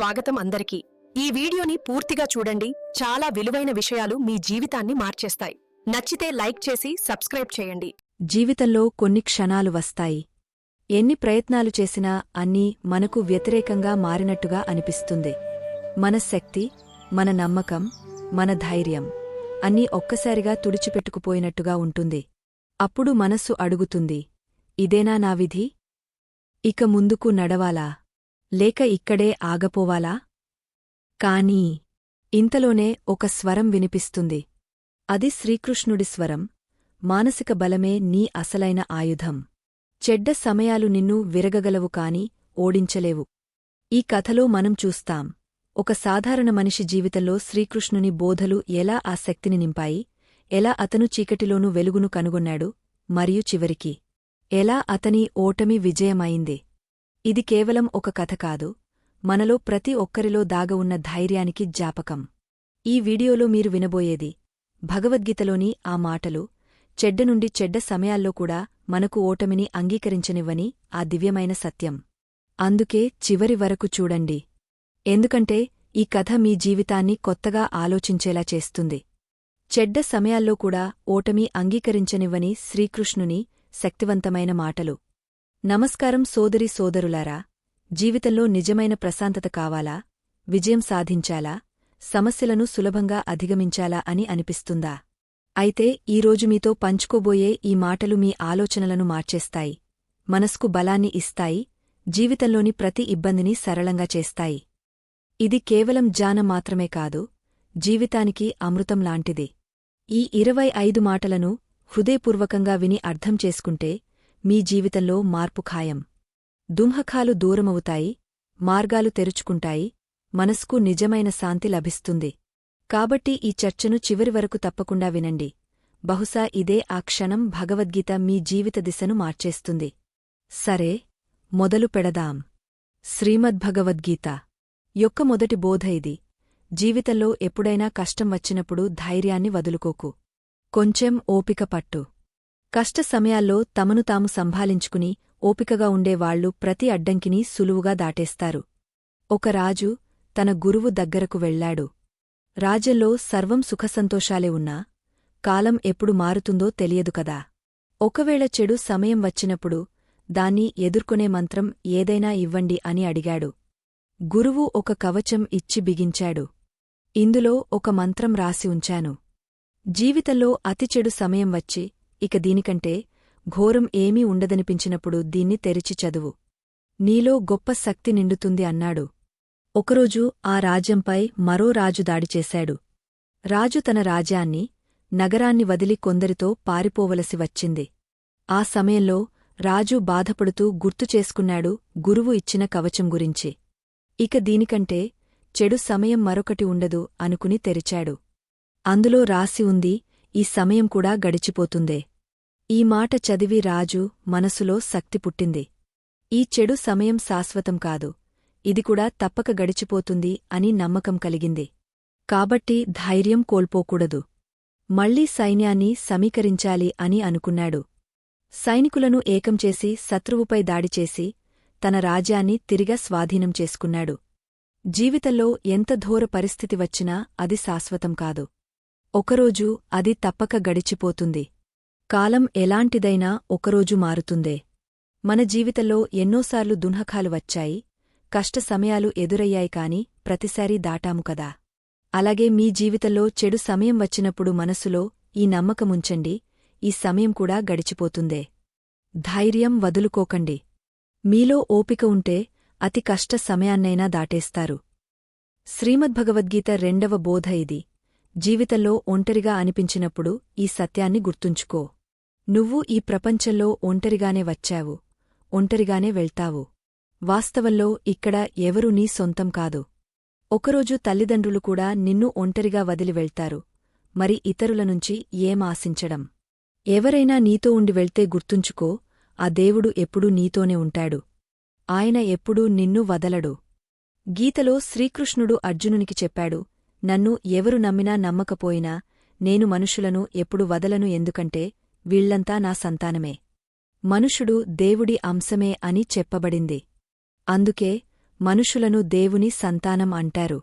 స్వాగతం అందరికీ. ఈ వీడియోని పూర్తిగా చూడండి. చాలా విలువైన విషయాలు మీ జీవితాన్ని మార్చేస్తాయి. నచ్చితే లైక్ చేసి సబ్స్క్రైబ్ చేయండి. జీవితంలో కొన్ని క్షణాలు వస్తాయి. ఎన్ని ప్రయత్నాలు చేసినా అన్నీ మనకు వ్యతిరేకంగా మారినట్టుగా అనిపిస్తుంది. మన శక్తి మన నమ్మకం మన ధైర్యం అన్నీ ఒక్కసారిగా తుడిచిపెట్టుకుపోయినట్టుగా ఉంటుంది. అప్పుడు మనస్సు అడుగుతుంది ఇదేనా నా విధి? ఇక ముందుకు నడవాలా? లేక ఇక్కడే ఆగపోవాలా? కానీ ఇంతలోనే ఒక స్వరం వినిపిస్తుంది. అది శ్రీకృష్ణుడి స్వరం. మానసిక బలమే నీ అసలైన ఆయుధం. చెడ్డ సమయాలు నిన్ను విరగగలవు కాని ఓడించలేవు. ఈ కథలో మనం చూస్తాం. ఒక సాధారణ మనిషి జీవితంలో శ్రీకృష్ణుని బోధలు ఎలా ఆ శక్తిని నింపాయి? ఎలా అతను చీకటిలోనూ వెలుగును కనుగొన్నాడు? మరియు చివరికి ఎలా అతని ఓటమి విజయమైంది? ఇది కేవలం ఒక కథ కాదు మనలో ప్రతి ఒక్కరిలో దాగ ఉన్న ధైర్యానికి జ్ఞాపకం ఈ వీడియోలో మీరు వినబోయేది భగవద్గీతలోని ఆ మాటలు చెడ్డ నుండి చెడ్డ సమయాల్లో కూడా మనకు ఓటమిని అంగీకరించనివ్వని ఆ దివ్యమైన సత్యం. అందుకే చివరి వరకు చూడండి. ఎందుకంటే ఈ కథ మీ జీవితాన్ని కొత్తగా ఆలోచించేలా చేస్తుంది. చెడ్డ సమయాల్లో కూడా ఓటమి అంగీకరించనివ్వని శ్రీకృష్ణుని శక్తివంతమైన మాటలు. నమస్కారం సోదరి సోదరులారా జీవితంలో నిజమైన ప్రశాంతత కావాలా? విజయం సాధించాలా? సమస్యలను సులభంగా అధిగమించాలా అని అనిపిస్తుందా? అయితే ఈరోజు మీతో పంచుకోబోయే ఈ మాటలు మీ ఆలోచనలను మార్చేస్తాయి మనస్కు బలాన్ని ఇస్తాయి జీవితంలోని ప్రతి ఇబ్బందిని సరళంగా చేస్తాయి. ఇది కేవలం జాన మాత్రమే కాదు జీవితానికి అమృతం లాంటిది. ఈ ఇరవై ఐదు మాటలను హృదయపూర్వకంగా విని అర్థం చేసుకుంటే మీ జీవితంలో మార్పు ఖాయం. దుంహకాలు దూరమవుతాయి మార్గాలు తెరుచుకుంటాయి మనస్కు నిజమైన శాంతి లభిస్తుంది. కాబట్టి ఈ చర్చను చివరి వరకు తప్పకుండా వినండి. బహుశా ఇదే ఆ క్షణం భగవద్గీత మీ జీవిత దిశను మార్చేస్తుంది. సరే మొదలు పెడదాం. శ్రీమద్భగవద్గీత యొక్క మొదటి బోధ ఇది. జీవితంలో ఎప్పుడైనా కష్టం వచ్చినప్పుడు ధైర్యాన్ని వదులుకోకు. కొంచెం ఓపిక పట్టు. కష్ట సమయాల్లో తమను తాము సంభాలించుకుని ఓపికగా ఉండేవాళ్ళు ప్రతి అడ్డంకిని సులువుగా దాటేస్తారు. ఒక రాజు తన గురువు దగ్గరకు వెళ్ళాడు రాజల్లో సర్వం సుఖసంతోషాలే ఉన్నా కాలం ఎప్పుడు మారుతుందో తెలియదు కదా. ఒకవేళ చెడు సమయం వచ్చినప్పుడు దాన్ని ఎదుర్కొనే మంత్రం ఏదైనా ఇవ్వండి అని అడిగాడు. గురువు ఒక కవచం ఇచ్చి బిగించాడు. ఇందులో ఒక మంత్రం రాసి ఉంచాను. జీవితంలో అతి చెడు సమయం వచ్చి ఇక దీనికంటే ఘోరం ఏమీ ఉండదనిపించినప్పుడు దీన్ని తెరిచి చదువు. నీలో గొప్ప శక్తి నిండుతుంది అన్నాడు. ఒకరోజు ఆ రాజ్యంపై మరో రాజు దాడిచేశాడు రాజు తన రాజ్యాన్ని నగరాన్ని వదిలి కొందరితో పారిపోవలసి వచ్చింది. ఆ సమయంలో రాజు బాధపడుతూ గుర్తుచేసుకున్నాడు గురువు ఇచ్చిన కవచం గురించి. ఇక దీనికంటే చెడు సమయం మరొకటి ఉండదు అనుకుని తెరిచాడు. అందులో రాసి ఉంది ఈ సమయం కూడా గడిచిపోతుందే. ఈ మాట చదివి రాజు మనసులో శక్తి పుట్టింది. ఈ చెడు సమయం శాశ్వతం కాదు. ఇది కూడా తప్పక గడిచిపోతుంది అని నమ్మకం కలిగింది. కాబట్టి ధైర్యం కోల్పోకూడదు. మళ్ళీ సైన్యాన్ని సమీకరించాలి అని అనుకున్నాడు. సైనికులను ఏకం చేసి శత్రువుపై దాడిచేసి తన రాజ్యాన్ని తిరిగా స్వాధీనం చేసుకున్నాడు. జీవితంలో ఎంత ఘోర పరిస్థితి వచ్చినా అది శాశ్వతం కాదు. ఒకరోజు అది తప్పక గడిచిపోతుంది. కాలం ఎలాంటిదైనా ఒకరోజు మారుతుందే. మన జీవితంలో ఎన్నోసార్లు దున్హకాలు వచ్చాయి కష్ట సమయాలు ఎదురయ్యాయి కాని ప్రతిసారీ దాటాము కదా. అలాగే మీ జీవితంలో చెడు సమయం వచ్చినప్పుడు మనసులో ఈ నమ్మకముంచండి ఈ సమయం కూడా గడిచిపోతుందే. ధైర్యం వదులుకోకండి. మీలో ఓపిక ఉంటే అతి కష్ట సమయాన్నైనా దాటేస్తారు. శ్రీమద్భగవద్గీత రెండవ బోధ ఇది. జీవితంలో ఒంటరిగా అనిపించినప్పుడు ఈ సత్యాన్ని గుర్తుంచుకో. నువ్వు ఈ ప్రపంచంలో ఒంటరిగానే వచ్చావు. ఒంటరిగానే వెళ్తావు. వాస్తవంలో ఇక్కడ ఎవరూ నీ సొంతం కాదు. ఒకరోజు తల్లిదండ్రులు కూడా నిన్ను ఒంటరిగా వదిలి వెళ్తారు. మరి ఇతరుల నుంచి ఏం ఆశించడం? ఎవరైనా నీతో ఉండి వెళ్తే గుర్తుంచుకో ఆ దేవుడు ఎప్పుడూ నీతోనే ఉంటాడు. ఆయన ఎప్పుడూ నిన్ను వదలడు. గీతలో శ్రీకృష్ణుడు అర్జునునికి చెప్పాడు నన్ను ఎవరు నమ్మినా నమ్మకపోయినా నేను మనుషులను ఎప్పుడు వదలను ఎందుకంటే వీళ్ళంతా నా సంతానమే. మనుషుడు దేవుడి అంశమే అని చెప్పబడింది. అందుకే మనుషులను దేవుని సంతానం అంటారు.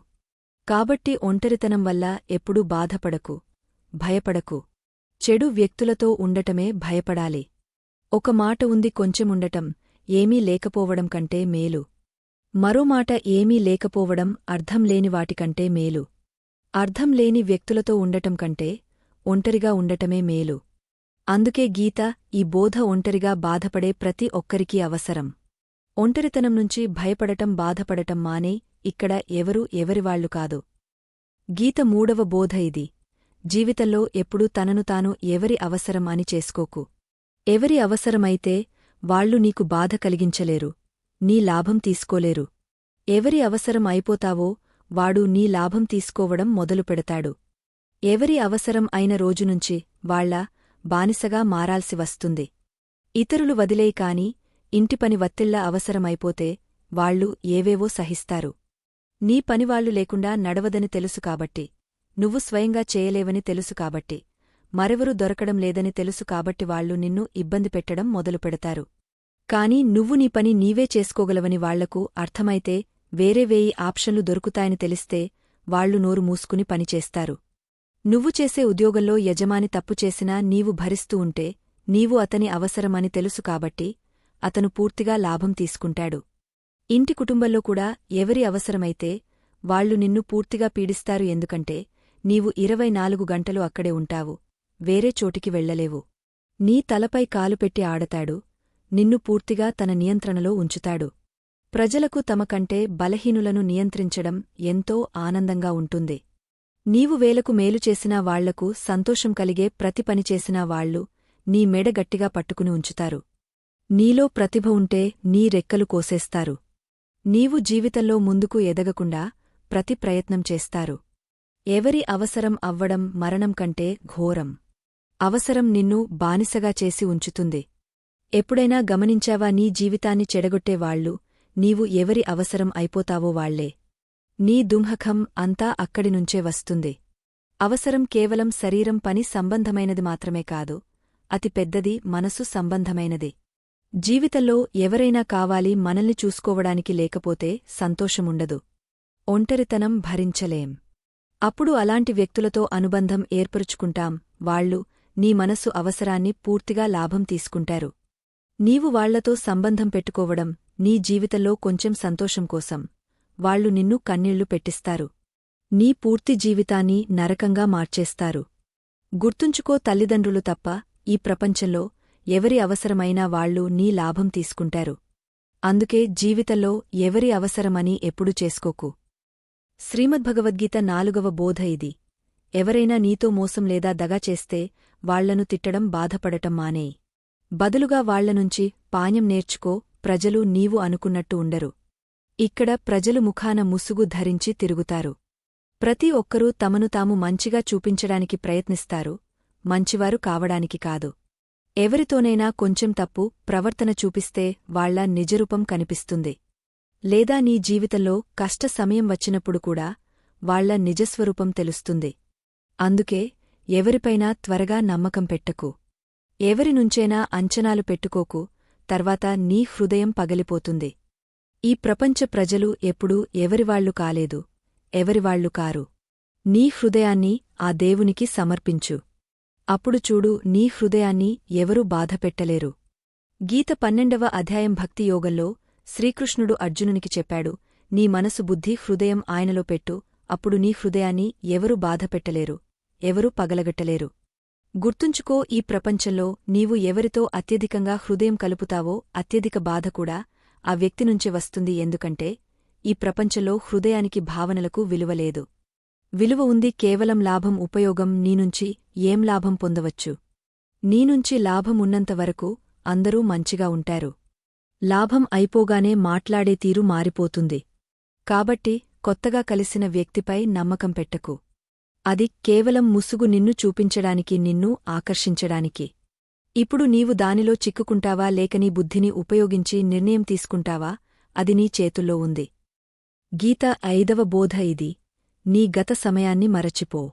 కాబట్టి ఒంటరితనం వల్ల ఎప్పుడూ బాధపడకు భయపడకు. చెడు వ్యక్తులతో ఉండటమే భయపడాలి. ఒక మాట ఉంది కొంచెముండటం ఏమీ లేకపోవడం కంటే మేలు. మరో మాట ఏమీ లేకపోవడం అర్థం లేని వాటికంటే మేలు. అర్థం లేని వ్యక్తులతో ఉండటం కంటే ఒంటరిగా ఉండటమే మేలు. అందుకే గీత ఈ బోధ ఒంటరిగా బాధపడే ప్రతి ఒక్కరికీ అవసరం. ఒంటరితనం నుంచి భయపడటం బాధపడటం మానే ఇక్కడ ఎవరూ ఎవరివాళ్ళు కాదు. గీత మూడవ బోధ ఇది. జీవితంలో ఎప్పుడూ తనను తాను ఎవరి అవసరం అని చేసుకోకు. ఎవరి అవసరమైతే వాళ్ళు నీకు బాధ కలిగించలేరు నీ లాభం తీసుకోలేరు. ఎవరి అవసరం అయిపోతావో వాడు నీ లాభం తీసుకోవడం మొదలుపెడతాడు. ఎవరి అవసరం అయిన రోజునుంచి వాళ్ళ బానిసగా మారాల్సి వస్తుంది. ఇతరులు వదిలేయి కాని ఇంటిపని వత్తిళ్ళ అవసరమైపోతే వాళ్ళు ఏవేవో సహిస్తారు. నీ పనివాళ్ళు లేకుండా నడవదని తెలుసు కాబట్టి నువ్వు స్వయంగా చేయలేవని తెలుసు కాబట్టి మరెవరూ దొరకడం లేదని తెలుసు కాబట్టి వాళ్ళు నిన్ను ఇబ్బంది పెట్టడం మొదలుపెడతారు కాని నువ్వు నీ పని నీవే చేసుకోగలవని వాళ్ళకు అర్థమైతే వేరే వేయి ఆప్షన్లు దొరుకుతాయని తెలిస్తే వాళ్ళు నోరు మూసుకుని పనిచేస్తారు. నువ్వు చేసే ఉద్యోగంలో యజమాని తప్పు చేసినా నీవు భరిస్తూ ఉంటే నీవు అతని అవసరమని తెలుసు కాబట్టి అతను పూర్తిగా లాభం తీసుకుంటాడు. ఇంటి కుటుంబంలో కూడా ఎవరి అవసరమైతే వాళ్ళు నిన్ను పూర్తిగా పీడిస్తారు ఎందుకంటే నీవు ఇరవై నాలుగు గంటలు అక్కడే ఉంటావు వేరే చోటికి వెళ్ళలేవు నీ తలపై కాలుపెట్టి ఆడతాడు నిన్ను పూర్తిగా తన నియంత్రణలో ఉంచుతాడు. ప్రజలకు తమ కంటే బలహీనులను నియంత్రించడం ఎంతో ఆనందంగా ఉంటుంది. నీవు వేలకు మేలు చేసినా వాళ్ళకు సంతోషం కలిగే ప్రతి పని చేసినా వాళ్ళు నీ మెడ గట్టిగా పట్టుకుని ఉంచుతారు. నీలో ప్రతిభ ఉంటే నీ రెక్కలు కోసేస్తారు. నీవు జీవితంలో ముందుకు ఎదగకుండా ప్రతి ప్రయత్నం చేస్తారు. ఎవరి అవసరం అవ్వడం మరణం కంటే ఘోరం. అవసరం నిన్ను బానిసగా చేసి ఉంచుతుంది. ఎప్పుడైనా గమనించావా నీ జీవితాన్ని చెడగొట్టేవాళ్ళు నీవు ఎవరి అవసరం అయిపోతావో వాళ్ళే. నీ దుంహకం అంతా అక్కడినుంచే వస్తుంది. అవసరం కేవలం శరీరం పని సంబంధమైనది మాత్రమే కాదు అతి పెద్దది మనసు సంబంధమైనది. జీవితంలో ఎవరైనా కావాలి మనల్ని చూసుకోవడానికి లేకపోతే సంతోషముండదు. ఒంటరితనం భరించలేం. అప్పుడు అలాంటి వ్యక్తులతో అనుబంధం ఏర్పరుచుకుంటాం వాళ్ళు నీ మనసు అవసరాన్ని పూర్తిగా లాభం తీసుకుంటారు. నీవు వాళ్ళతో సంబంధం పెట్టుకోవడం నీ జీవితంలో కొంచెం సంతోషం కోసం. వాళ్ళు నిన్ను కన్నీళ్ళు పెట్టిస్తారు. నీ పూర్తి జీవితాన్ని నరకంగా మార్చేస్తారు. గుర్తుంచుకో తల్లిదండ్రులు తప్ప ఈ ప్రపంచంలో ఎవరి అవసరమైనా వాళ్ళు నీ లాభం తీసుకుంటారు. అందుకే జీవితంలో ఎవరి అవసరమని ఎప్పుడు చేసుకోకు. శ్రీమద్భగవద్గీత నాలుగవ బోధ ఇది. ఎవరైనా నీతో మోసం లేదా దగా చేస్తే వాళ్ళను తిట్టడం బాధపడటం మానేయి. బదులుగా వాళ్ళనుంచి పాణ్యం నేర్చుకో ప్రజలు నీవు అనుకున్నట్టు ఉండరు. ఇక్కడ ప్రజలు ముఖాన ముసుగు ధరించి తిరుగుతారు. ప్రతి ఒక్కరూ తమను తాము మంచిగా చూపించడానికి ప్రయత్నిస్తారు మంచివారు కావడానికి కాదు. ఎవరితోనైనా కొంచెం తప్పు ప్రవర్తన చూపిస్తే వాళ్ళ నిజరూపం కనిపిస్తుంది. లేదా నీ జీవితంలో కష్ట సమయం వచ్చినప్పుడు కూడా వాళ్ళ నిజస్వరూపం తెలుస్తుంది. అందుకే ఎవరిపైనా త్వరగా నమ్మకం పెట్టకు. ఎవరినుంచైనా అంచనాలు పెట్టుకోకు తర్వాత నీ హృదయం పగలిపోతుంది. ఈ ప్రపంచ ప్రజలు ఎప్పుడూ ఎవరివాళ్ళు కాలేదు ఎవరివాళ్ళు కారు. నీ హృదయాన్ని ఆ దేవునికి సమర్పించు. అప్పుడు చూడు నీ హృదయాన్ని ఎవరూ బాధపెట్టలేరు గీత పన్నెండవ అధ్యాయం భక్తి యోగంలో శ్రీకృష్ణుడు అర్జునునికి చెప్పాడు నీ మనసు బుద్ధి హృదయం ఆయనలో పెట్టు అప్పుడు నీ హృదయాన్ని ఎవరూ బాధపెట్టలేరు ఎవరూ పగలగట్టలేరు. గుర్తుంచుకో ఈ ప్రపంచంలో నీవు ఎవరితో అత్యధికంగా హృదయం కలుపుతావో అత్యధిక బాధ కూడా ఆ వ్యక్తినుంచే వస్తుంది ఎందుకంటే ఈ ప్రపంచంలో హృదయానికి భావనలకు విలువలేదు విలువ ఉంది కేవలం లాభం ఉపయోగం నీనుంచి ఏం లాభం పొందవచ్చు. నీనుంచి లాభం ఉన్నంతవరకు అందరూ మంచిగా ఉంటారు. లాభం అయిపోగానే మాట్లాడే తీరు మారిపోతుంది. కాబట్టి కొత్తగా కలిసిన వ్యక్తిపై నమ్మకం పెట్టకు. అది కేవలం ముసుగు నిన్ను చూపించడానికి నిన్ను ఆకర్షించడానికి. ఇప్పుడు నీవు దానిలో చిక్కుకుంటావా లేక నీ బుద్ధిని ఉపయోగించి నిర్ణయం తీసుకుంటావా? అది నీ చేతుల్లో ఉంది. గీత ఐదవ బోధ ఇది. నీ గత సమయాన్ని మరచిపో.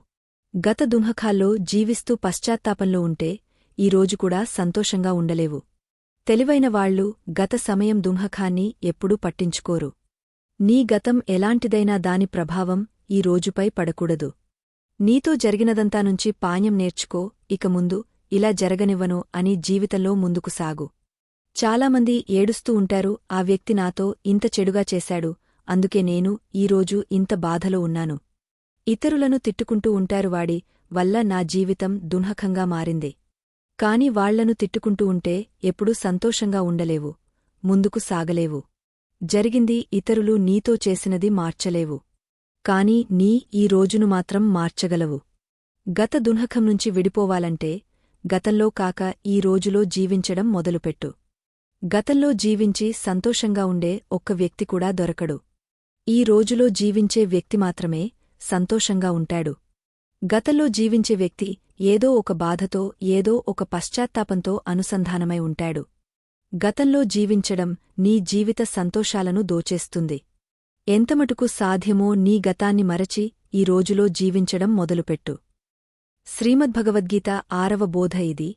గత దుంహకాల్లో జీవిస్తూ పశ్చాత్తాపంలో ఉంటే ఈరోజు కూడా సంతోషంగా ఉండలేవు. తెలివైన వాళ్ళు గత సమయం దుంహకాన్ని ఎప్పుడూ పట్టించుకోరు. నీ గతం ఎలాంటిదైనా దాని ప్రభావం ఈ రోజుపై పడకూడదు. నీతో జరిగినదంతా నుంచి పాణ్యం నేర్చుకో ఇక ముందు ఇలా జరగనివ్వను అని జీవితంలో ముందుకు సాగు. చాలామంది ఏడుస్తూ ఉంటారు ఆ వ్యక్తి నాతో ఇంత చెడుగా చేశాడు అందుకే నేను ఈరోజు ఇంత బాధలో ఉన్నాను. ఇతరులను తిట్టుకుంటూ ఉంటారు వాడి వల్ల నా జీవితం దున్హకంగా మారింది. కాని వాళ్ళను తిట్టుకుంటూ ఉంటే ఎప్పుడూ సంతోషంగా ఉండలేవు ముందుకు సాగలేవు. జరిగింది ఇతరులు నీతో చేసినది మార్చలేవు. కాని నీ ఈ రోజును మాత్రం మార్చగలవు. గత దున్హకం నుంచి విడిపోవాలంటే గతంలో కాక ఈ రోజులో జీవించడం మొదలుపెట్టు. గతంలో జీవించి సంతోషంగా ఉండే ఒక్క వ్యక్తి కూడా దొరకడు. ఈ రోజులో జీవించే వ్యక్తి మాత్రమే సంతోషంగా ఉంటాడు. గతంలో జీవించే వ్యక్తి ఏదో ఒక బాధతో ఏదో ఒక పశ్చాత్తాపంతో అనుసంధానమై ఉంటాడు. గతంలో జీవించడం నీ జీవిత సంతోషాలను దోచేస్తుంది. ఎంతమటుకు సాధ్యమో నీ గతాన్ని మరచి ఈ రోజులో జీవించడం మొదలుపెట్టు. శ్రీమద్భగవద్గీత ఆరవ బోధ ఇది.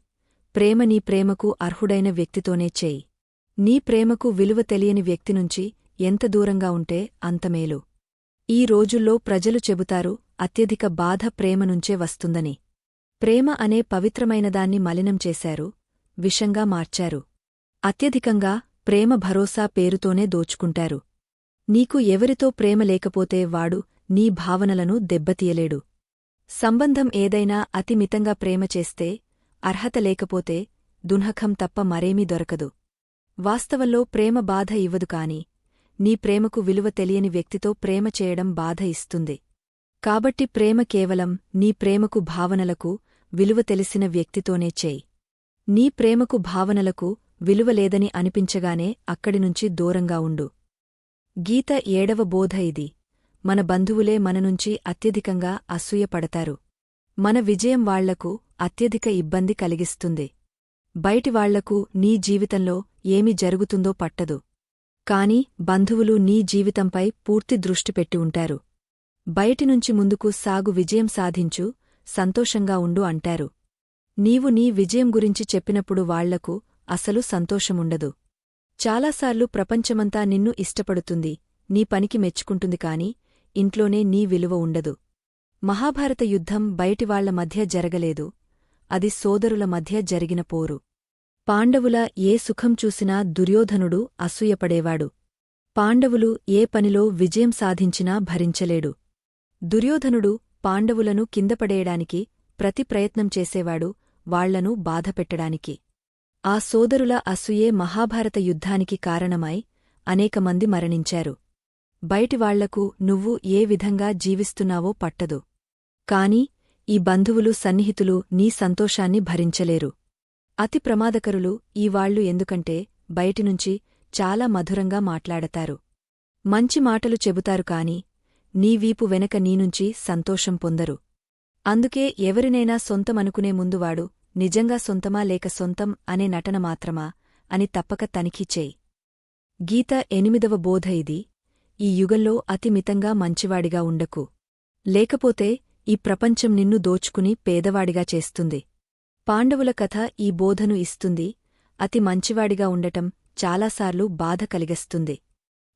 ప్రేమ నీ ప్రేమకు అర్హుడైన వ్యక్తితోనే చేయి. నీ ప్రేమకు విలువ తెలియని వ్యక్తినుంచి ఎంత దూరంగా ఉంటే అంతమేలు ఈ రోజుల్లో ప్రజలు చెబుతారు అత్యధిక బాధ ప్రేమనుంచే వస్తుందని. ప్రేమ అనే పవిత్రమైనదాన్ని మలినం చేశారు విషంగా మార్చారు. అత్యధికంగా ప్రేమ భరోసా పేరుతోనే దోచుకుంటారు. నీకు ఎవరితో ప్రేమ లేకపోతే వాడు నీ భావనలను దెబ్బతీయలేడు. సంబంధం ఏదైనా అతిమితంగా ప్రేమ చేస్తే అర్హత లేకపోతే దున్హకం తప్ప మరేమీ దొరకదు. వాస్తవంలో ప్రేమ బాధ ఇవ్వదు కాని నీ ప్రేమకు విలువ తెలియని వ్యక్తితో ప్రేమ చేయడం బాధ ఇస్తుంది. కాబట్టి ప్రేమ కేవలం నీ ప్రేమకు భావనలకు విలువ తెలిసిన వ్యక్తితోనే చేయి. నీ ప్రేమకు భావనలకు విలువ లేదని అనిపించగానే అక్కడినుంచి దూరంగా ఉండు. గీత ఏడవ బోధ ఇది. మన బంధువులే మననుంచి అత్యధికంగా అసూయపడతారు. మన విజయం వాళ్ళకు అత్యధిక ఇబ్బంది కలిగిస్తుంది. బయటివాళ్ళకు నీ జీవితంలో ఏమి జరుగుతుందో పట్టదు. కాని బంధువులు నీ జీవితంపై పూర్తి దృష్టి పెట్టి ఉంటారు. బయటినుంచి ముందుకు సాగు విజయం సాధించు సంతోషంగా ఉండు అంటారు. నీవు నీ విజయం గురించి చెప్పినప్పుడు వాళ్ళకు అసలు సంతోషముండదు. చాలాసార్లు ప్రపంచమంతా నిన్ను ఇష్టపడుతుంది నీ పనికి మెచ్చుకుంటుంది కాని ఇంట్లోనే నీ విలువ ఉండదు. మహాభారత యుద్ధం బయటివాళ్ళ మధ్య జరగలేదు. అది సోదరుల మధ్య జరిగిన పోరు. పాండవుల ఏ సుఖం చూసినా దుర్యోధనుడు అసూయపడేవాడు. పాండవులు ఏ పనిలో విజయం సాధించినా భరించలేడు. దుర్యోధనుడు పాండవులను కిందపడేయడానికి ప్రతి ప్రయత్నం చేసేవాడు వాళ్ళను బాధపెట్టడానికి. ఆ సోదరుల అసూయే మహాభారత యుద్ధానికి కారణమై అనేకమంది మరణించారు. బయటివాళ్ళకు నువ్వు ఏ విధంగా జీవిస్తున్నావో పట్టదు. కాని ఈ బంధువులు సన్నిహితులు నీ సంతోషాన్ని భరించలేరు. అతి ప్రమాదకరులు ఈ ఎందుకంటే బయటినుంచి చాలా మధురంగా మాట్లాడతారు. మంచి మాటలు చెబుతారు కాని నీ వీపు వెనక నీనుంచి సంతోషం పొందరు. అందుకే ఎవరినైనా సొంతమనుకునే ముందువాడు నిజంగా సొంతమా లేక సొంతం అనే నటన మాత్రమా అని తప్పక తనిఖీ చేయి. గీత ఎనిమిదవ బోధ ఇది. ఈ యుగంలో అతిమితంగా మంచివాడిగా ఉండకు. లేకపోతే ఈ ప్రపంచం నిన్ను దోచుకుని పేదవాడిగా చేస్తుంది. పాండవుల కథ ఈ బోధను ఇస్తుంది. అతి మంచివాడిగా ఉండటం చాలాసార్లు బాధ కలిగస్తుంది.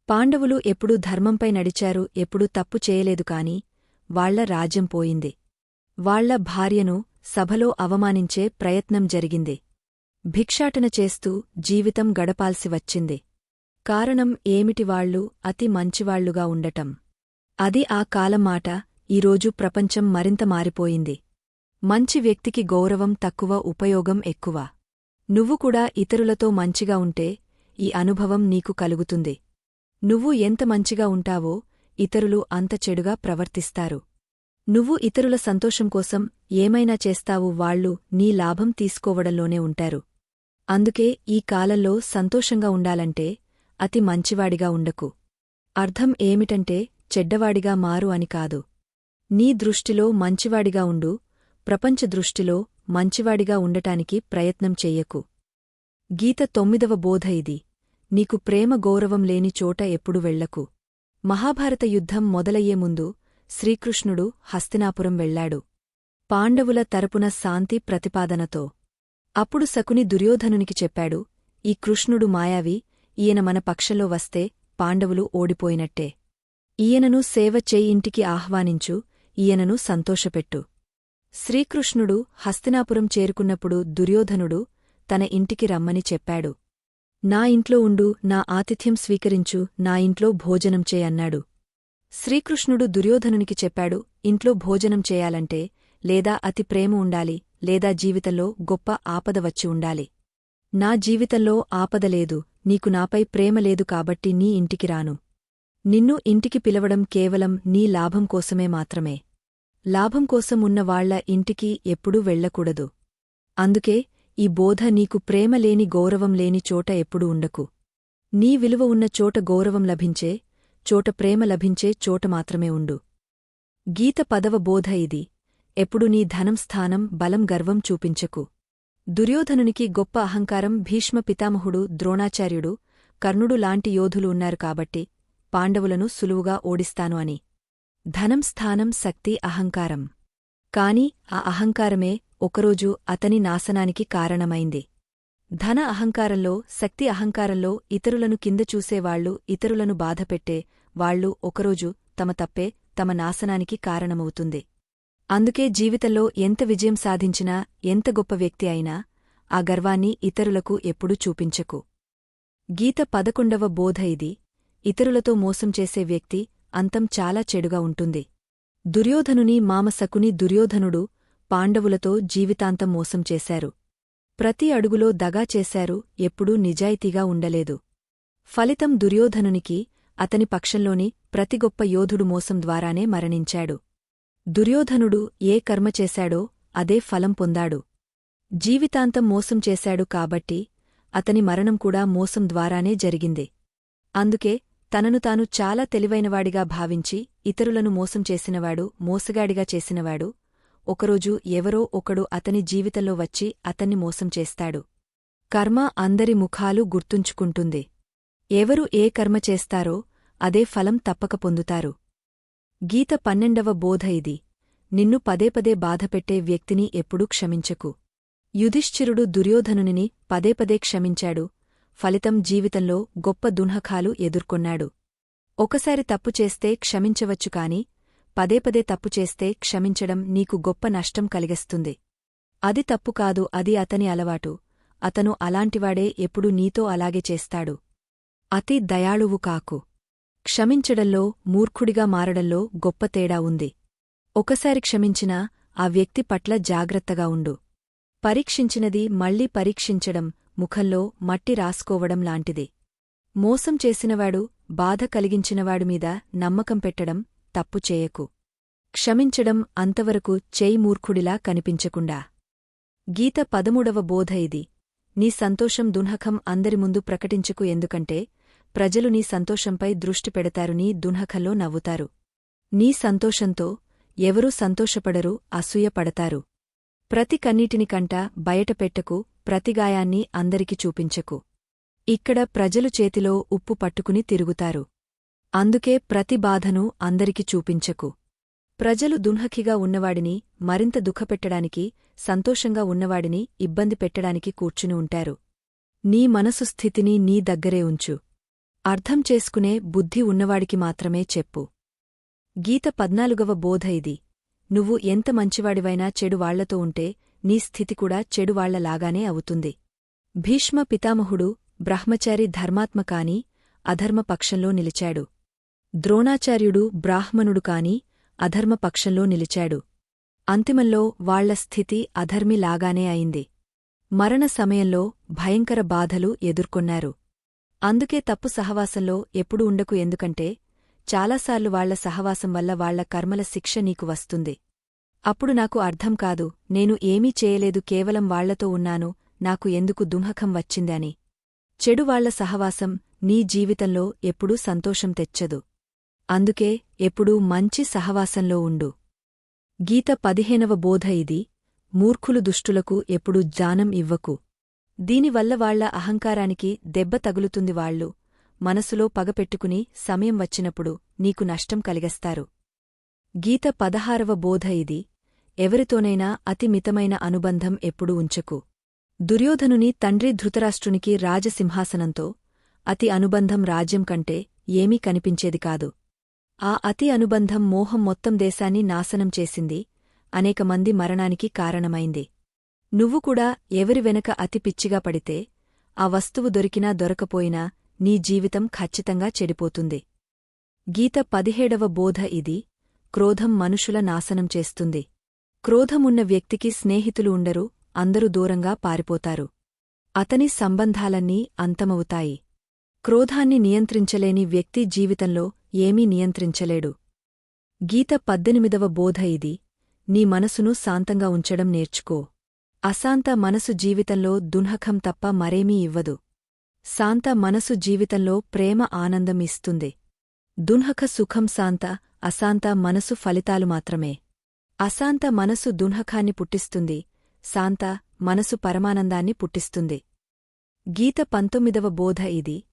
పాండవులు ఎప్పుడూ ధర్మంపై నడిచారు ఎప్పుడూ తప్పు చేయలేదు కాని వాళ్ళ రాజ్యం పోయింది. వాళ్ళ భార్యను సభలో అవమానించే ప్రయత్నం జరిగింది. భిక్షాటన చేస్తూ జీవితం గడపాల్సి వచ్చింది. కారణం ఏమిటివాళ్ళు అతి మంచివాళ్ళుగా ఉండటం? అది ఆ కాలమాట ఈరోజు ప్రపంచం మరింత మారిపోయింది. మంచి వ్యక్తికి గౌరవం తక్కువ ఉపయోగం ఎక్కువ. నువ్వు కూడా ఇతరులతో మంచిగా ఉంటే ఈ అనుభవం నీకు కలుగుతుంది. నువ్వు ఎంత మంచిగా ఉంటావో ఇతరులు అంత చెడుగా ప్రవర్తిస్తారు. నువ్వు ఇతరుల సంతోషం కోసం ఏమైనా చేస్తావు వాళ్ళు నీ లాభం తీసుకోవడంలోనే ఉంటారు. అందుకే ఈ కాలంలో సంతోషంగా ఉండాలంటే అతి మంచివాడిగా ఉండకు. అర్థం ఏమిటంటే చెడ్డవాడిగా మారు అని కాదు. నీ దృష్టిలో మంచివాడిగా ఉండు ప్రపంచ దృష్టిలో మంచివాడిగా ఉండటానికి ప్రయత్నం చెయ్యకు. గీత తొమ్మిదవ బోధ ఇది. నీకు ప్రేమ గౌరవం లేని చోట ఎప్పుడు వెళ్ళకు మహాభారత యుద్ధం మొదలయ్యే ముందు శ్రీకృష్ణుడు హస్తినాపురం వెళ్ళాడు పాండవుల తరపున శాంతి ప్రతిపాదనతో. అప్పుడు శకుని దుర్యోధనునికి చెప్పాడు ఈ కృష్ణుడు మాయావి ఈయన మన పక్షంలో వస్తే పాండవులు ఓడిపోయినట్టే. ఈయనను సేవ చేయి ఇంటికి ఆహ్వానించు ఈయనను సంతోషపెట్టు. శ్రీకృష్ణుడు హస్తినాపురం చేరుకున్నప్పుడు దుర్యోధనుడు తన ఇంటికి రమ్మని చెప్పాడు. నా ఇంట్లో ఉండు నా ఆతిథ్యం స్వీకరించు నా ఇంట్లో భోజనం చేయన్నాడు శ్రీకృష్ణుడు దుర్యోధనునికి చెప్పాడు ఇంట్లో భోజనం చేయాలంటే లేదా అతి ప్రేమ ఉండాలి లేదా జీవితంలో గొప్ప ఆపద వచ్చి ఉండాలి. నా జీవితంలో ఆపద లేదు నీకు నాపై ప్రేమ లేదు కాబట్టి నీ ఇంటికి రాను. నిన్ను ఇంటికి పిలవడం కేవలం నీ లాభం కోసమే మాత్రమే. లాభం కోసం ఉన్న వాళ్ళ ఇంటికి ఎప్పుడూ వెళ్ళకూడదు. అందుకే ఈ బోధ నీకు ప్రేమలేని గౌరవం లేని చోట ఎప్పుడు ఉండకు. నీ విలువ ఉన్న చోట గౌరవం లభించే చోట ప్రేమ లభించే చోట మాత్రమే ఉండు. గీత పదవ బోధ ఇది. ఎప్పుడు నీ ధనం స్థానం బలం గర్వం చూపించకు. దుర్యోధనునికి గొప్ప అహంకారం భీష్మ పితామహుడు ద్రోణాచార్యుడు కర్ణుడు లాంటి యోధులు ఉన్నారు కాబట్టి పాండవులను సులువుగా ఓడిస్తాను అని. ధనం స్థానం శక్తి అహంకారం. కాని ఆ అహంకారమే ఒకరోజు అతని నాశనానికి కారణమైంది. ధన అహంకారంలో శక్తి అహంకారంలో ఇతరులను కింద చూసేవాళ్ళు ఇతరులను బాధపెట్టే వాళ్ళు ఒకరోజు తమ తప్పే తమ నాశనానికి కారణమవుతుంది. అందుకే జీవితంలో ఎంత విజయం సాధించినా ఎంత గొప్ప వ్యక్తి అయినా ఆ గర్వాన్ని ఇతరులకు ఎప్పుడూ చూపించకు. గీత పదకొండవ బోధ ఇది. ఇతరులతో మోసం చేసే వ్యక్తి అంతం చాలా చెడుగా ఉంటుంది. దుర్యోధనుని మామసకుని దుర్యోధనుడు పాండవులతో జీవితాంతం మోసం చేశారు. ప్రతి అడుగులో దగా చేశారు ఎప్పుడూ నిజాయితీగా ఉండలేదు. ఫలితం దుర్యోధనునికి అతని పక్షంలోని ప్రతి గొప్ప యోధుడు మోసం ద్వారానే మరణించాడు. దుర్యోధనుడు ఏ కర్మ చేశాడో అదే ఫలం పొందాడు. జీవితాంతం మోసం చేశాడు కాబట్టి అతని మరణం కూడా మోసం ద్వారానే జరిగింది. అందుకే తనను తాను చాలా తెలివైనవాడిగా భావించి ఇతరులను మోసం చేసినవాడు మోసగాడిగా చేసినవాడు ఒకరోజు ఎవరో ఒకడు అతని జీవితంలో వచ్చి అతన్ని మోసం చేస్తాడు. కర్మ అందరి ముఖాలు గుర్తుంచుకుంటుంది. ఎవరు ఏ కర్మ చేస్తారో అదే ఫలం తప్పక పొందుతారు. గీత పన్నెండవ బోధ ఇది. నిన్ను పదేపదే బాధపెట్టే వ్యక్తిని ఎప్పుడూ క్షమించకు. యుధిష్ఠిరుడు దుర్యోధనునిని పదేపదే క్షమించాడు. ఫలితం జీవితంలో గొప్ప దున్హకాలు ఎదుర్కొన్నాడు. ఒకసారి తప్పు చేస్తే క్షమించవచ్చు కాని పదేపదే తప్పుచేస్తే తప్పు చేస్తే క్షమించడం నీకు గొప్ప నష్టం కలిగిస్తుంది. అది తప్పు కాదు అది అతని అలవాటు. అతను అలాంటివాడే ఎప్పుడు నీతో అలాగే చేస్తాడు. అతి దయాళువు కాకు. క్షమించడంలో మూర్ఖుడిగా మారడంలో గొప్ప తేడా ఉంది. ఒకసారి క్షమించినా ఆ వ్యక్తి పట్ల జాగ్రత్తగా ఉండు. పరీక్షించినది మళ్ళీ పరీక్షించడం ముఖంలో మట్టి రాసుకోవడం లాంటిది. మోసం చేసినవాడు బాధ కలిగించినవాడిమీద నమ్మకం పెట్టడం తప్పు చేయకు. క్షమించడం అంతవరకు చేయి మూర్ఖుడిలా కనిపించకుండా. గీత పదమూడవ బోధ ఇది. నీ సంతోషం దున్హకం అందరి ముందు ప్రకటించుకు ఎందుకంటే ప్రజలు నీ సంతోషంపై దృష్టి పెడతారుని నీ నవ్వుతారు. నీ సంతోషంతో ఎవరూ సంతోషపడరు అసూయపడతారు ప్రతి కన్నీటినికంట బయటపెట్టకు ప్రతిగాయాన్ని అందరికి చూపించకు. ఇక్కడ ప్రజలు చేతిలో ఉప్పు పట్టుకుని తిరుగుతారు. అందుకే ప్రతి బాధను అందరికి చూపించకు. ప్రజలు దున్హకిగా ఉన్నవాడిని మరింత దుఃఖపెట్టడానికి సంతోషంగా ఉన్నవాడిని ఇబ్బంది పెట్టడానికి కూర్చుని ఉంటారు. నీ మనసు స్థితిని నీ దగ్గరే ఉంచు. అర్థం చేసుకునే బుద్ధి ఉన్నవాడికి మాత్రమే చెప్పు. గీత పద్నాలుగవ బోధ ఇది. నువ్వు ఎంత మంచివాడివైనా చెడువాళ్ళతో ఉంటే నీ స్థితి కూడా చెడువాళ్ళలాగానే అవుతుంది. భీష్మ పితామహుడు బ్రహ్మచారి ధర్మాత్మ కాని అధర్మపక్షంలో నిలిచాడు. ద్రోణాచార్యుడు బ్రాహ్మణుడు కాని అధర్మపక్షంలో నిలిచాడు. అంతిమంలో వాళ్ళ స్థితి అధర్మిలాగానే అయింది. మరణ సమయంలో భయంకర బాధలు ఎదుర్కొన్నారు. అందుకే తప్పు సహవాసంలో ఎప్పుడు ఉండకు ఎందుకంటే చాలాసార్లు వాళ్ళ సహవాసం వల్ల వాళ్ళ కర్మల శిక్ష నీకు వస్తుంది. అప్పుడు నాకు అర్థం కాదు నేను ఏమీ చేయలేదు కేవలం వాళ్ళతో ఉన్నాను నాకు ఎందుకు దుంహకం వచ్చిందని. చెడు వాళ్ళ సహవాసం నీ జీవితంలో ఎప్పుడూ సంతోషం తెచ్చదు. అందుకే ఎప్పుడూ మంచి సహవాసంలో ఉండు. గీత పదిహేనవ బోధ ఇది మూర్ఖులు దుష్టులకు ఎప్పుడూ జానం ఇవ్వకు. దీనివల్ల వాళ్ళ అహంకారానికి దెబ్బ తగులుతుంది వాళ్ళు మనసులో పగపెట్టుకుని సమయం వచ్చినప్పుడు నీకు నష్టం కలిగస్తారు. గీత పదహారవ బోధ ఇది. ఎవరితోనైనా అతిమితమైన అనుబంధం ఎప్పుడూ ఉంచకు. దుర్యోధనుని తండ్రి ధృతరాష్ట్రునికి రాజసింహాసనంతో అతి అనుబంధం రాజ్యం కంటే ఏమీ కనిపించేది కాదు. ఆ అతి అనుబంధం మోహం మొత్తం దేశాన్ని నాశనం చేసింది. అనేకమంది మరణానికి కారణమైంది. నువ్వు కూడా ఎవరి వెనక అతి పిచ్చిగా పడితే ఆ వస్తువు దొరికినా దొరకపోయినా నీ జీవితం ఖచ్చితంగా చెడిపోతుంది. గీత పదిహేడవ బోధ ఇది. క్రోధం మనుషుల నాశనం చేస్తుంది. క్రోధమున్న వ్యక్తికి స్నేహితులు ఉండరు అందరూ దూరంగా పారిపోతారు. అతని సంబంధాలన్నీ అంతమవుతాయి. క్రోధాన్ని నియంత్రించలేని వ్యక్తి జీవితంలో ఏమీ నియంత్రించలేడు. గీత పద్దెనిమిదవ బోధ ఇది. నీ మనసును శాంతంగా ఉంచడం నేర్చుకో. అశాంత మనసు జీవితంలో దున్హకం తప్ప మరేమీ ఇవ్వదు. శాంత మనసు జీవితంలో ప్రేమ ఆనందం ఇస్తుంది. దున్హక సుఖం శాంత అశాంత మనసు ఫలితాలు మాత్రమే. అశాంత మనసు దున్హకాన్ని పుట్టిస్తుంది శాంత మనసు పరమానందాన్ని పుట్టిస్తుంది. గీత పంతొమ్మిదవ బోధ ఇది.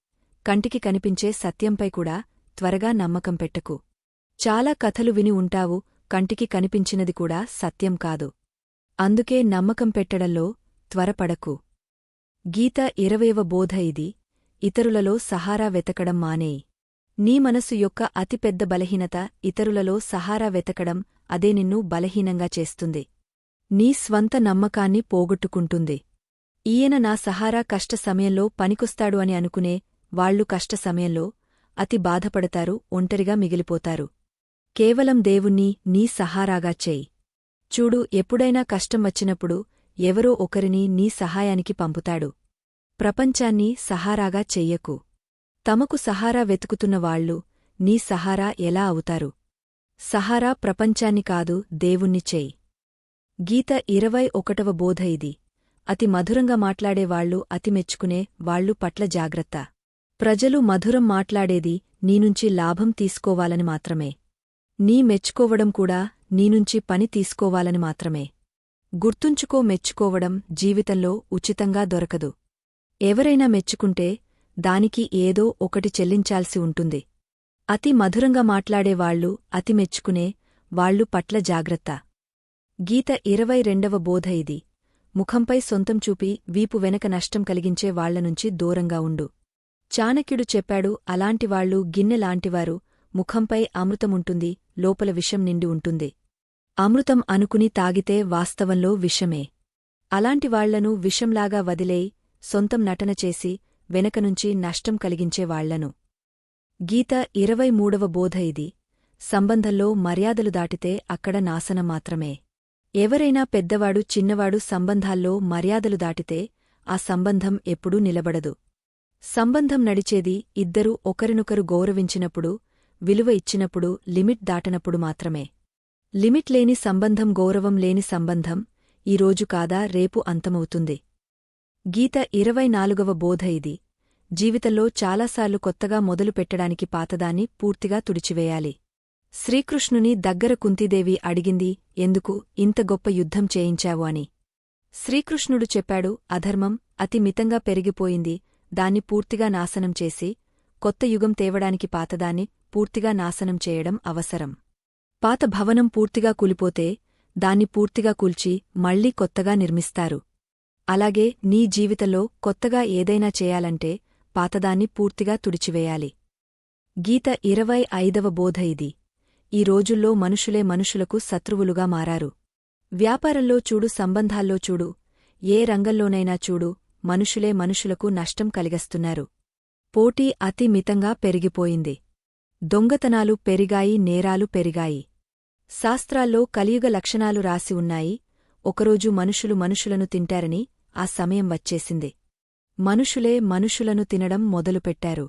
కంటికి కనిపించే సత్యంపై కూడా త్వరగా నమ్మకం పెట్టకు. చాలా కథలు విని ఉంటావు కంటికి కనిపించినది కూడా సత్యం కాదు. అందుకే నమ్మకం పెట్టడంలో త్వరపడకు. గీత ఇరవైవ బోధ ఇది. ఇతరులలో సహారా వెతకడం మానేయి. నీ మనసు యొక్క అతిపెద్ద బలహీనత ఇతరులలో సహారా వెతకడం అదే నిన్ను బలహీనంగా చేస్తుంది. నీ స్వంత నమ్మకాన్ని పోగొట్టుకుంటుంది. ఈయన నా సహారా కష్ట సమయంలో పనికొస్తాడు అని అనుకునే వాళ్ళు కష్ట సమయంలో అతి బాధపడతారు ఒంటరిగా మిగిలిపోతారు. కేవలం దేవుణ్ణి నీ సహారాగా చేయి. చూడు ఎప్పుడైనా కష్టం వచ్చినప్పుడు ఎవరో ఒకరిని నీ సహాయానికి పంపుతాడు. ప్రపంచాన్ని సహారాగా చెయ్యకు. తమకు సహారా వెతుకుతున్నవాళ్ళు నీ సహారా ఎలా అవుతారు? సహారా ప్రపంచాన్ని కాదు దేవుణ్ణి చేయి గీత ఇరవై ఒకటవ బోధ ఇది. అతి మధురంగా మాట్లాడేవాళ్ళు అతి మెచ్చుకునే వాళ్ళు పట్ల జాగ్రత్త. ప్రజలు మధురం మాట్లాడేది నీనుంచి లాభం తీసుకోవాలని మాత్రమే. నీ మెచ్చుకోవడం కూడా నీనుంచి పని తీసుకోవాలని మాత్రమే. గుర్తుంచుకో మెచ్చుకోవడం జీవితంలో ఉచితంగా దొరకదు. ఎవరైనా మెచ్చుకుంటే దానికి ఏదో ఒకటి చెల్లించాల్సి ఉంటుంది. అతి మధురంగా మాట్లాడేవాళ్ళు అతి మెచ్చుకునే వాళ్ళు పట్ల జాగ్రత్త. గీత ఇరవై రెండవ బోధ ఇది. ముఖంపై సొంతం చూపి వీపు వెనక నష్టం కలిగించే వాళ్ళనుంచి దూరంగా ఉండు. చాణక్యుడు చెప్పాడు అలాంటివాళ్ళు గిన్నెలాంటివారు ముఖంపై అమృతముంటుంది లోపల విషం నిండి ఉంటుంది. అమృతం అనుకుని తాగితే వాస్తవంలో విషమే. అలాంటివాళ్ళను విషంలాగా వదిలేయి సొంతం నటన చేసి వెనకనుంచి నష్టం కలిగించేవాళ్ళను గీత ఇరవై మూడవ బోధ ఇది. సంబంధంలో మర్యాదలు దాటితే అక్కడ నాశనం మాత్రమే. ఎవరైనా పెద్దవాడు చిన్నవాడు సంబంధాల్లో మర్యాదలు దాటితే ఆ సంబంధం ఎప్పుడూ నిలబడదు. సంబంధం నడిచేది ఇద్దరూ ఒకరినొకరు గౌరవించినప్పుడు విలువ ఇచ్చినప్పుడు లిమిట్ దాటనప్పుడు మాత్రమే. లిమిట్ లేని సంబంధం గౌరవం లేని సంబంధం ఈరోజు కాదా రేపు అంతమవుతుంది. గీత ఇరవై నాలుగవ బోధ ఇది. జీవితంలో చాలాసార్లు కొత్తగా మొదలు పెట్టడానికి పాతదాన్ని పూర్తిగా తుడిచివేయాలి. శ్రీకృష్ణుని దగ్గర కుంతీదేవి అడిగింది ఎందుకు ఇంత గొప్ప యుద్ధం చేయించావు అని. శ్రీకృష్ణుడు చెప్పాడు అధర్మం అతి మితంగా పెరిగిపోయింది దాన్ని పూర్తిగా నాశనం చేసి కొత్త యుగం తేవడానికి పాతదాన్ని పూర్తిగా నాశనం చేయడం అవసరం. పాత భవనం పూర్తిగా కూలిపోతే దాన్ని పూర్తిగా కూల్చి మళ్ళీ కొత్తగా నిర్మిస్తారు. అలాగే నీ జీవితంలో కొత్తగా ఏదైనా చేయాలంటే పాతదాన్ని పూర్తిగా తుడిచివేయాలి. గీత ఇరవై ఐదవ బోధ ఇది. ఈ రోజుల్లో మనుషులే మనుషులకు శత్రువులుగా మారారు. వ్యాపారంలో చూడు సంబంధాల్లో చూడు ఏ రంగంలోనైనా చూడు మనుషులే మనుషులకు నష్టం కలిగస్తున్నారు. పోటీ అతి మితంగా పెరిగిపోయింది. దొంగతనాలు పెరిగాయి నేరాలు పెరిగాయి. శాస్త్రాల్లో కలియుగ లక్షణాలు రాసి ఉన్నాయి. ఒకరోజు మనుషులు మనుషులను తింటారని ఆ సమయం వచ్చేసింది. మనుషులే మనుషులను తినడం మొదలుపెట్టారు.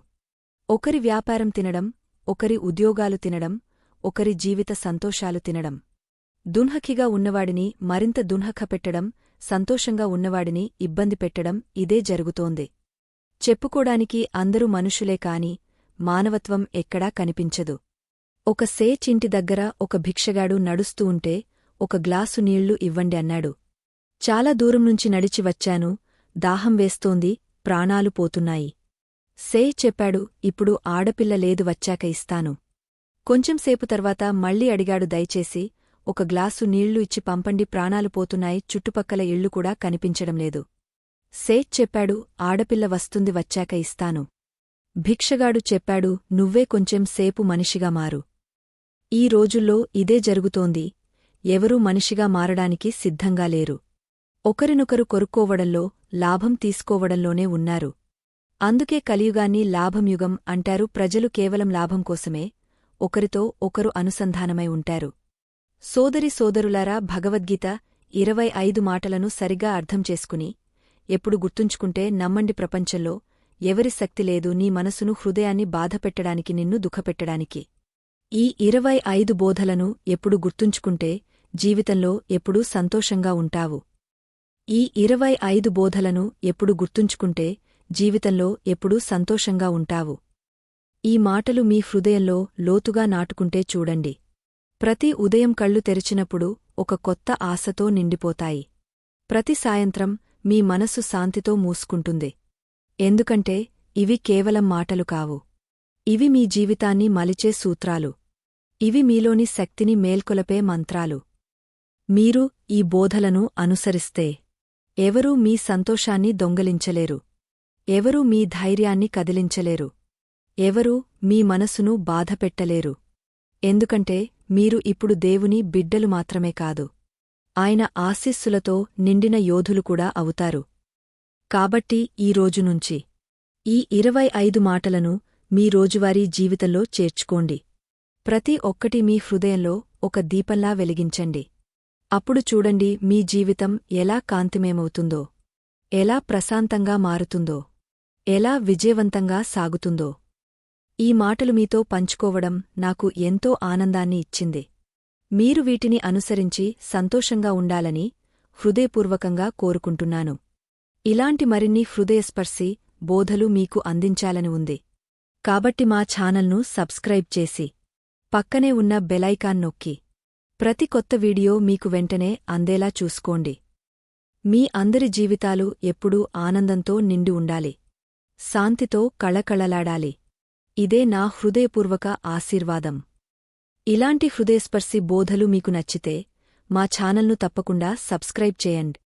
ఒకరి వ్యాపారం తినడం ఒకరి ఉద్యోగాలు తినడం ఒకరి జీవిత సంతోషాలు తినడం. దున్హకిగా ఉన్నవాడిని మరింత దున్హక పెట్టడం సంతోషంగా ఉన్నవాడిని ఇబ్బంది పెట్టడం ఇదే జరుగుతోంది. చెప్పుకోడానికి అందరూ మనుషులే కాని మానవత్వం ఎక్కడా కనిపించదు. ఒక సేచింటి దగ్గర ఒక భిక్షగాడు నడుస్తూ ఉంటే ఒక గ్లాసు నీళ్ళు ఇవ్వండి అన్నాడు. చాలా దూరం నుంచి నడిచి వచ్చాను దాహం వేస్తోంది ప్రాణాలు పోతున్నాయి. సే చెప్పాడు ఇప్పుడు ఆడపిల్ల లేదు వచ్చాక ఇస్తాను. కొంచెంసేపు తర్వాత మళ్ళీ అడిగాడు దయచేసి ఒక గ్లాసు నీళ్ళు ఇచ్చి పంపండి ప్రాణాలు పోతున్నాయి చుట్టుపక్కల ఇళ్ళు కూడా కనిపించడం లేదు. సేట్ చెప్పాడు ఆడపిల్ల వస్తుంది వచ్చాక ఇస్తాను. భిక్షగాడు చెప్పాడు నువ్వే కొంచెం సేపు మనిషిగా మారు. ఈ రోజుల్లో ఇదే జరుగుతోంది. ఎవరూ మనిషిగా మారడానికి సిద్ధంగా లేరు. ఒకరినొకరు కొరుక్కోవడంలో లాభం తీసుకోవడంలోనే ఉన్నారు. అందుకే కలియుగాన్ని లాభంయుగం అంటారు. ప్రజలు కేవలం లాభం కోసమే ఒకరితో ఒకరు అనుసంధానమై ఉంటారు. సోదరి సోదరులారా భగవద్గీత ఇరవై ఐదు మాటలను సరిగా అర్థం చేసుకుని ఎప్పుడు గుర్తుంచుకుంటే నమ్మండి ప్రపంచంలో ఎవరి శక్తి లేదు నీ మనసును హృదయాన్ని బాధపెట్టడానికి నిన్ను దుఃఖపెట్టడానికి. ఈ ఇరవై ఐదు బోధలను ఎప్పుడు గుర్తుంచుకుంటే జీవితంలో ఎప్పుడూ సంతోషంగా ఉంటావు. ఈ ఇరవై ఐదు బోధలను ఎప్పుడు గుర్తుంచుకుంటే జీవితంలో ఎప్పుడూ సంతోషంగా ఉంటావు. ఈ మాటలు మీ హృదయంలో లోతుగా నాటుకుంటే చూడండి. ప్రతి ఉదయం కళ్ళు తెరిచినప్పుడు ఒక కొత్త ఆశతో నిండిపోతాయి. ప్రతి సాయంత్రం మీ మనస్సు శాంతితో మూసుకుంటుంది. ఎందుకంటే ఇవి కేవలం మాటలు కావు. ఇవి మీ జీవితాన్ని మలిచే సూత్రాలు. ఇవి మీలోని శక్తిని మేల్కొలపే మంత్రాలు. మీరు ఈ బోధలను అనుసరిస్తే ఎవరూ మీ సంతోషాన్ని దొంగలించలేరు. ఎవరూ మీ ధైర్యాన్ని కదిలించలేరు. ఎవరూ మీ మనసును బాధపెట్టలేరు. ఎందుకంటే మీరు ఇప్పుడు దేవుని బిడ్డలు మాత్రమే కాదు. ఆయన ఆశీస్సులతో నిండిన యోధులు కూడా అవుతారు. కాబట్టి ఈ రోజునుంచి ఈ ఇరవై ఐదు మాటలను మీ రోజువారీ జీవితంలో చేర్చుకోండి. ప్రతి ఒక్కటి మీ హృదయంలో ఒక దీపంలా వెలిగించండి. అప్పుడు చూడండి మీ జీవితం ఎలా కాంతిమేమవుతుందో ఎలా ప్రశాంతంగా మారుతుందో ఎలా విజయవంతంగా సాగుతుందో. ఈ మాటలు మీతో పంచుకోవడం నాకు ఎంతో ఆనందాన్ని ఇచ్చింది. మీరు వీటిని అనుసరించి సంతోషంగా ఉండాలని హృదయపూర్వకంగా కోరుకుంటున్నాను. ఇలాంటి మరిన్ని హృదయస్పర్శి బోధలు మీకు అందించాలని ఉంది. కాబట్టి మా ఛానల్ను సబ్స్క్రైబ్ చేసి పక్కనే ఉన్న బెలైకాన్ నొక్కి. ప్రతి కొత్త వీడియో మీకు వెంటనే అందేలా చూసుకోండి. మీ అందరి జీవితాలు ఎప్పుడూ ఆనందంతో నిండి ఉండాలి. శాంతితో కళకళలాడాలి. ఇదే నా హృదయపూర్వక ఆశీర్వాదం. ఇలాంటి హృదయస్పర్శి బోధలు మీకు నచ్చితే మా ఛానల్ను తప్పకుండా సబ్స్క్రైబ్ చేయండి.